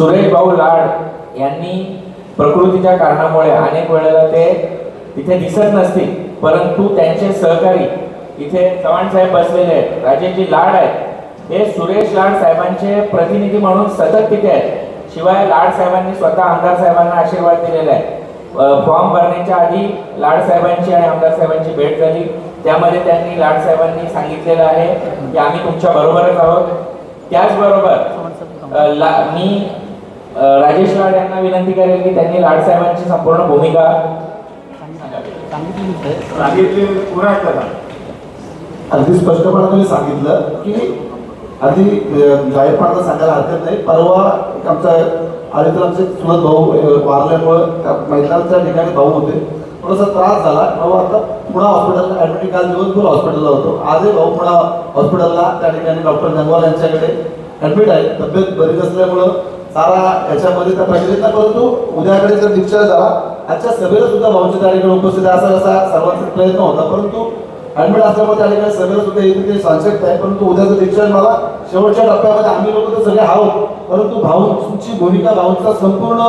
सुरेश भाऊ लाड यांनी प्रकृतीच्या कारणामुळे अनेक वेळेला ते इथे दिसत नसतील परंतु त्यांचे सहकारी इथे चव्हाण साहेब बसलेले आहेत. राजेशजी लाड आहेत. हे सुरेश लाड साहेबांचे प्रतिनिधी म्हणून सतत तिथे आहेत. शिवाय लाड साहेबांनी स्वतः आमदार साहेबांना आशीर्वाद दिलेला आहे. फॉर्म भरण्याच्या आधी लाड साहेबांची आणि आमदार साहेबांची भेट झाली. त्यामध्ये त्यांनी लाड साहेबांनी सांगितलेलं आहे की आम्ही तुमच्या बरोबरच आहोत. त्याचबरोबर ला मी राजेश लाड यांना विनंती करेल की त्यांनी लाड साहेबांची संपूर्ण भूमिका. सांगितले पुन्हा. अगदी स्पष्टपणे तुम्ही सांगितलं की अगदी अं, जाहीरपणाला सांगायला हरकत नाही परवा एक आमचा आधी तर आमचे चुलत भाऊ वारल्यामुळं त्या मैदानाच्या ठिकाणी भाऊ होते थोडासा त्रास झाला भाऊ आता पुणा हॉस्पिटलला ॲडमिट काल दिवसभर हॉस्पिटलला होतो आजही भाऊ पुणा हॉस्पिटलला त्या ठिकाणी डॉक्टर गंगवाल यांच्याकडे ॲडमिट आहे तब्येत बरी नसल्यामुळं सारा याच्यामध्ये त्या प्रक्रियेत परंतु उद्याकडे जर डिस्चार्ज झाला आजच्या सभेला सुद्धा भाऊंच्या त्या ठिकाणी उपस्थित असा असा सर्वांचा प्रयत्न होता परंतु ॲडमिट असल्यामुळे त्या ठिकाणी सगळं सुद्धा येथे ते सांगत आहे परंतु उद्याचं डिस्चार्ज मला शेवटच्या टप्प्यामध्ये आम्ही लोक तर सगळे आहोत परंतु भाऊंची भूमिका भाऊंचा संपूर्ण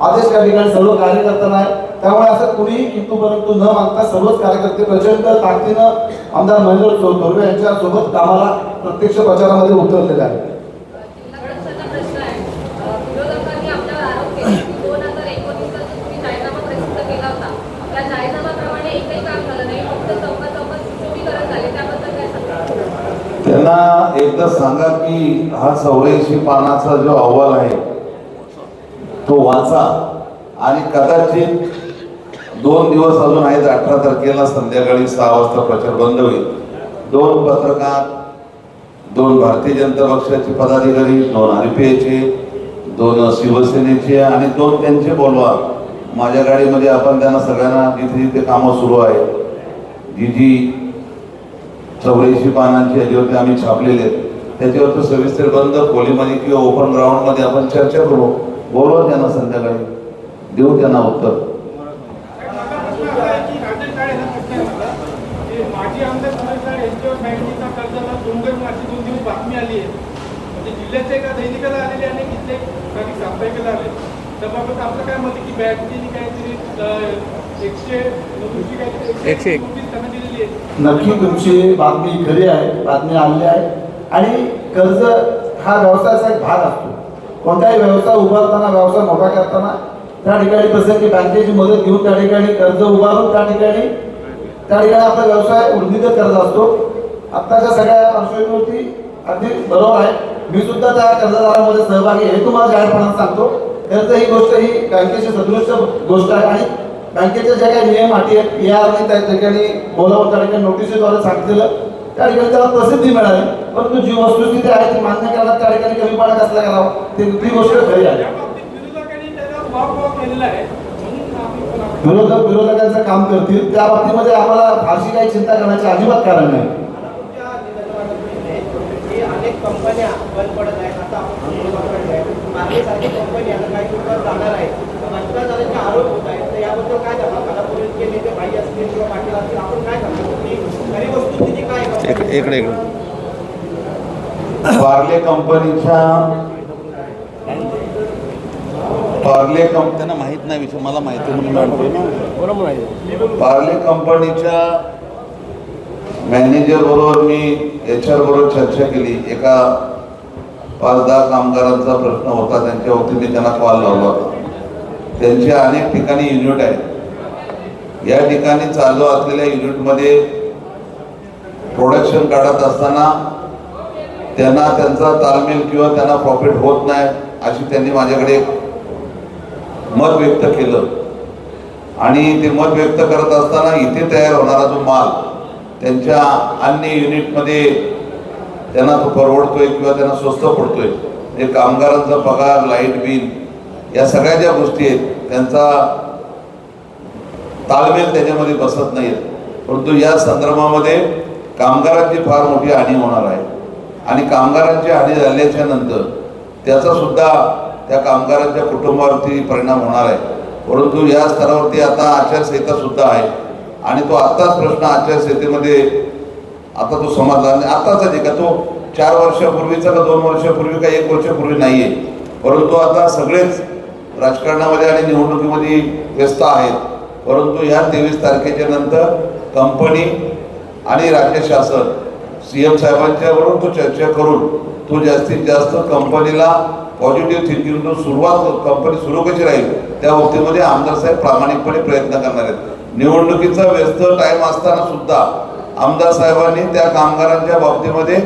आदेश त्या ठिकाणी सर्व कार्यकर्त्यांना आहे. त्यामुळे असं कुणीही किंतु परंतु न मागता सर्वच कार्यकर्ते प्रचंड ताकदीनं आमदार महेंद्र थोरवे यांच्या सोबत कामाला प्रत्यक्ष प्रचारामध्ये उतरलेले आहे खडकचा प्रश्न आहे अ, विरोधकांनी आपल्यावर आरोप केले की दोन हजार एकोणीसला जो तुम्ही जाहीरनामा प्रसिद्ध केला होता त्या जाहीरनामाप्रमाणे एकही काम झालं नाही फक्त चौका चौकात सुशोभीकरण झाले त्याबद्दल काय सांगा त्यांना एकदा सांगा की हा चौऱ्याऐंशी पानाचा जो अहवाल आहे तो वाचा. आणि कदाचित दोन दिवस अजून आहेत अठरा तारखेला संध्याकाळी सहा वाजता प्रचार बंद होईल. दोन पत्रकार दोन भारतीय जनता पक्षाचे पदाधिकारी दोन आर पी आयचे दोन शिवसेनेचे आणि दोन त्यांचे बोलवा. माझ्या गाडीमध्ये आपण त्यांना सगळ्यांना जिथे जिथे कामं सुरू आहे जी जी चौऱ्याऐंशी पानांची याच्यावरती आम्ही छापलेले आहेत. त्याच्यावरती सविस्तर बंद खोलीमध्ये किंवा ओपन ग्राउंडमध्ये आपण चर्चा करू. बोलवा त्यांना संध्याकाळी. देऊ त्यांना उत्तर. ते एकशे एक. नक्की तुमची बातमी खरी आहे बातमी आलेली आहे. आणि कर्ज हा व्यवसायाचा एक भाग असतो. कोणताही व्यवसाय उभारताना व्यवसाय मोठा करताना त्या ठिकाणी कसं की बँकेची मदत घेऊन त्या ठिकाणी कर्ज उभारून त्या ठिकाणी त्या ठिकाणी आपला व्यवसाय वृद्धिगत करत असतो. आत्ताच्या सगळ्या पार्श्वभूमीवरती अगदी बरोबर आहे. मी सुद्धा त्या कर्जदारामध्ये सहभागी आहे हे तुम्हाला जाहीरपणाने सांगतो. कर्ज ही गोष्ट ही बँकेची सदृश्य गोष्ट आहे. आणि बँकेचे जे काही नियम अटी आहेत या आरने त्या ठिकाणी बोलावं त्या ठिकाणी नोटिसीद्वारे सांगितलेलं. त्या ठिकाणी त्याला प्रसिद्धी मिळाली. परंतु जी वस्तुस्थिती आहे ती मान्य करण्यात त्या ठिकाणी कमीपणा कसला करावा ती ती गोष्ट खरी आहे विरोधक विरोधकांचं काम करतील. त्या बाबतीमध्ये आम्हाला फारशी काही चिंता करण्याचे अजिबात कारण नाही. अनेक कंपन्या बंद पडत आहेत आता आपण कंपनी आता काही जाणार आरोप होत आहे? इकडे इकडे पार्ले कंपनीच्या पार्ले कंप त्यांना माहीत नाही विषय मला माहिती आहे ना. पार्ले कंपनीच्या मॅनेजर बरोबर मी एच आर बरोबर चर्चा केली. एका पाच दहा कामगारांचा प्रश्न होता त्यांच्या वतीने मी त्यांना कॉल लावला होता. त्यांचे अनेक ठिकाणी युनिट आहेत. या ठिकाणी चालू असलेल्या युनिटमध्ये प्रोडक्शन काढत असताना त्यांना त्यांचा ताळमेल किंवा त्यांना प्रॉफिट होत नाही अशी त्यांनी माझ्याकडे मत व्यक्त केलं. आणि ते मत व्यक्त करत असताना इथे तयार होणारा जो माल त्यांच्या अन्य युनिटमध्ये त्यांना तो परवडतोय किंवा त्यांना स्वस्त पडतोय. म्हणजे कामगारांचा पगार लाइट बिल या सगळ्या ज्या गोष्टी आहेत त्यांचा ताळमेल त्याच्यामध्ये बसत नाही परंतु या संदर्भामध्ये कामगारांची फार मोठी हानी होणार आहे. आणि कामगारांची हानी झाल्याच्यानंतर त्याचा सुद्धा त्या कामगारांच्या कुटुंबावरती परिणाम होणार आहे. परंतु या स्तरावरती आता आचारसंहिता सुद्धा आहे. आणि तो आत्ताच प्रश्न आचारसंहितेमध्ये आता तो समाजला आताच आहे का तो? चार वर्षापूर्वीचा का दोन वर्षापूर्वी का एक वर्षापूर्वी नाही आहे परंतु आता सगळेच राजकारणामध्ये आणि निवडणुकीमध्ये व्यस्त आहेत. परंतु ह्या तेवीस तारखेच्या नंतर कंपनी आणि राज्य शासन सी एम साहेबांच्या बरोबर तो चर्चा करून तो जास्तीत जास्त कंपनीला पॉझिटिव्ह थिंकिंग सुरुवात कंपनी सुरू कशी राहील त्या बाबतीमध्ये आमदार साहेब प्रामाणिकपणे प्रयत्न करणार आहेत. निवडणुकीचा व्यस्त टाईम असताना सुद्धा आमदार साहेबांनी त्या कामगारांच्या बाबतीमध्ये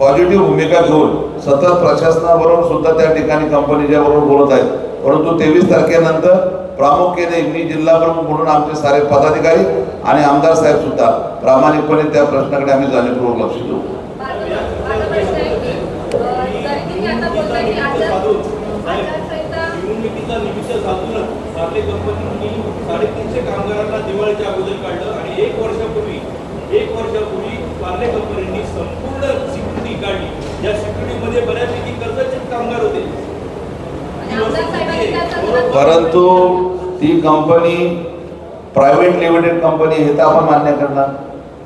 पॉझिटिव्ह भूमिका घेऊन सतत प्रशासनाबरोबर सुद्धा त्या ठिकाणी कंपनीच्या बरोबर बोलत आहेत. परंतु तेवीस तारखेनंतर प्रामुख्याने मी जिल्हा प्रमुख म्हणून आमचे सारे पदाधिकारी आणि आमदार साहेब सुद्धा प्रामाणिकपणे त्या प्रश्नाकडे आम्ही जाणीवपूर्वक लक्ष देऊ. माझा निमित्त साधूनच पार्ले कंपनीने साडेतीनशे कामगारांना दिवाळीच्या अगोदर काढलं आणि एक वर्षापूर्वी एक वर्षापूर्वी पार्ले कंपनीने संपूर्ण सिक्युरिटी काढली या सिक्युरिटीमध्ये बऱ्यापैकी कर्जाचे कामगार होते आणि आमदार साहेबांनी त्या संदर्भात परंतु ती कंपनी प्रायव्हेट लिमिटेड कंपनी हे तर आपण मान्य करणार.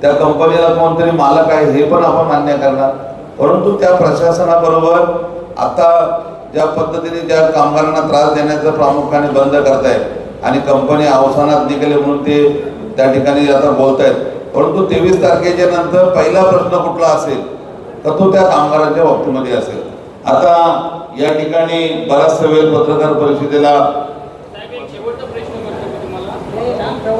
त्या कंपनीला कोणतरी मालक आहे हे पण आपण मान्य करणार. परंतु त्या प्रशासनाबरोबर आता ज्या पद्धतीने ज्या कामगारांना त्रास देण्याचं प्रामुख्याने बंद करतायत आणि कंपनी अवसानात निघाले म्हणून ते त्या ठिकाणी आता बोलतायत. परंतु तेवीस तारखेच्या नंतर पहिला प्रश्न कुठला असेल तर तो त्या कामगारांच्या बाबतीमध्ये असेल. आता या ठिकाणी बराचसा वेळ पत्रकार परिषदेला शेवटचा प्रश्न त्यानंतर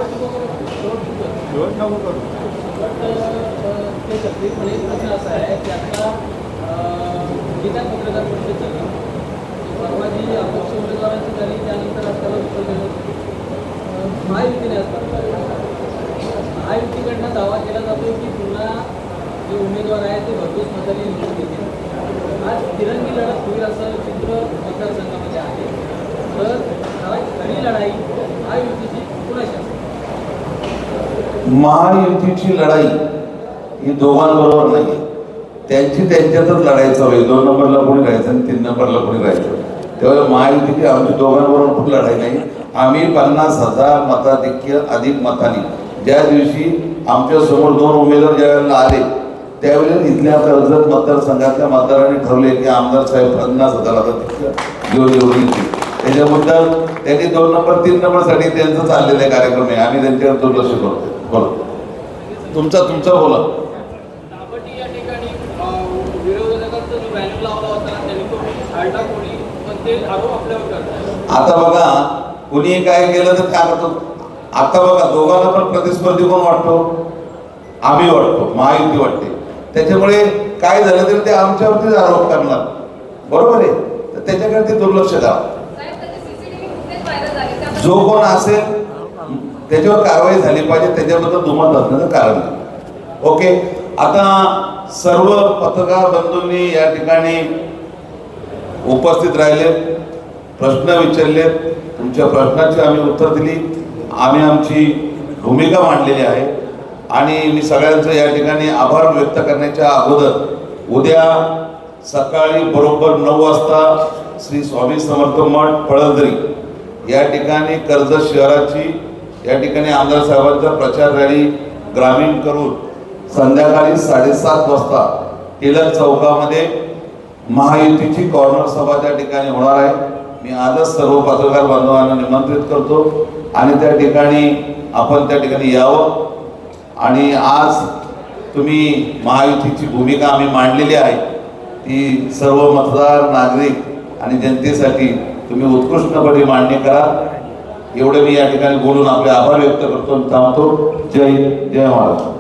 महायुतीने महायुतीकडनं दावा केला जातो की पुन्हा जे उमेदवार आहेत ते भरपूर मताने निवडून घेतील आज तिरंगी लढत होईल असं चित्र मतदारसंघामध्ये आहे. तर खरी लढाई महायुतीची कुणाशी महायुतीची लढाई ही दोघांबरोबर नाही त्यांची त्यांच्यातच लढाई चालू आहे दोन नंबरला कोणी राहायचं आणि तीन नंबरला कोणी राहायचं. त्यावेळेला महायुतीची आमची दोघांबरोबर कुठली लढाई नाही. आम्ही पन्नास हजार मताधिक्य अधिक मताने ज्या दिवशी आमच्यासमोर दोन उमेदवार ज्या वेळेला आले त्यावेळेला इथल्या कर्जत मतदारसंघातल्या मतदारांनी ठरवले की आमदार साहेब पन्नास हजार त्याच्याबद्दल त्यांनी दोन नंबर तीन नंबरसाठी त्यांचं चाललेलं कार्यक्रम आहे. आम्ही त्यांच्यावर दुर्लक्ष करतो बोला. तुमचा तुमचा बोला. आता बघा कुणी काय केलं तर काय करतो आता बघा दोघांना पण प्रतिस्पर्धी कोण वाटतो? आम्ही वाटतो. महायुती वाटते. त्याच्यामुळे काय झालं तरी ते आमच्यावरतीच आरोप करणार बरोबर आहे? तर त्याच्याकडे ते दुर्लक्ष त्याबद्दल- जो कोण असेल त्याच्यावर कारवाई झाली पाहिजे त्याच्याबद्दल दुमत असण्याचं कारण नाही ओके? आता सर्व पत्रकार बंधूंनी या ठिकाणी उपस्थित राहिले प्रश्न विचारले तुमच्या प्रश्नाची आम्ही उत्तर दिली. आम्ही आमची भूमिका मांडलेली आहे. आणि मी सगळ्यांचं या ठिकाणी आभार व्यक्त करण्याच्या अगोदर उद्या सकाळी बरोबर नऊ वाजता श्री स्वामी समर्थ मठ पळसदरी या ठिकाणी कर्जत शहराची या ठिकाणी आमदार साहेबांचा प्रचार रॅली ग्रामीण करून संध्याकाळी साडेसात वाजता टिळक चौकामध्ये महायुतीची कॉर्नर सभा त्या ठिकाणी होणार आहे. मी आजच सर्व पत्रकार बांधवांना निमंत्रित करतो आणि त्या ठिकाणी आपण त्या ठिकाणी यावं. आणि आज तुम्ही महायुतीची भूमिका आम्ही मांडलेली आहे. ती सर्व मतदार नागरिक आणि जनतेसाठी तुम्ही उत्कृष्टपणे मांडणी करा. एवढे मी या ठिकाणी बोलून आपले आभार व्यक्त करतो थांबतो. जय जय महाराज